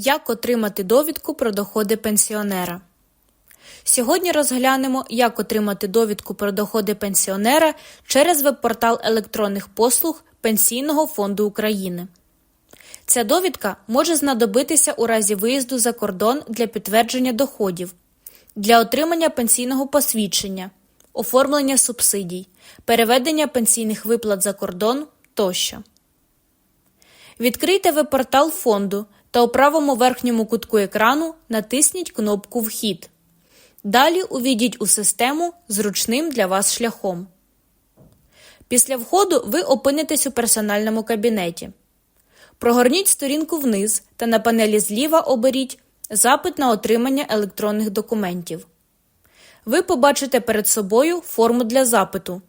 Як отримати довідку про доходи пенсіонера? Сьогодні розглянемо, як отримати довідку про доходи пенсіонера через веб-портал електронних послуг Пенсійного фонду України. Ця довідка може знадобитися у разі виїзду за кордон для підтвердження доходів, для отримання пенсійного посвідчення, оформлення субсидій, переведення пенсійних виплат за кордон тощо. Відкрийте веб-портал фонду та у правому верхньому кутку екрану натисніть кнопку Вхід. Далі увійдіть у систему зручним для вас шляхом. Після входу ви опинитесь у персональному кабінеті. Прогорніть сторінку вниз та на панелі зліва оберіть Запит на отримання електронних документів. Ви побачите перед собою форму для запиту.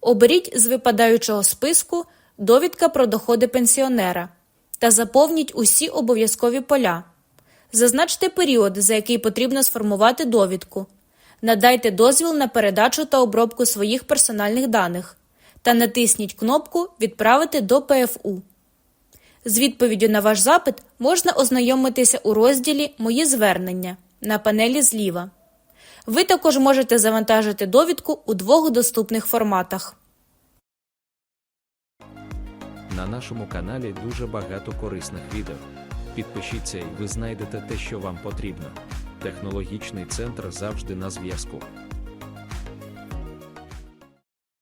Оберіть з випадаючого списку Довідка про доходи пенсіонера та заповніть усі обов'язкові поля. Зазначте період, за який потрібно сформувати довідку. Надайте дозвіл на передачу та обробку своїх персональних даних та натисніть кнопку Відправити до ПФУ. З відповіддю на ваш запит можна ознайомитися у розділі Мої звернення на панелі зліва. Ви також можете завантажити довідку у двох доступних форматах. На нашому каналі дуже багато корисних відео. Підпишіться і ви знайдете те, що вам потрібно. Технологічний центр завжди на зв'язку.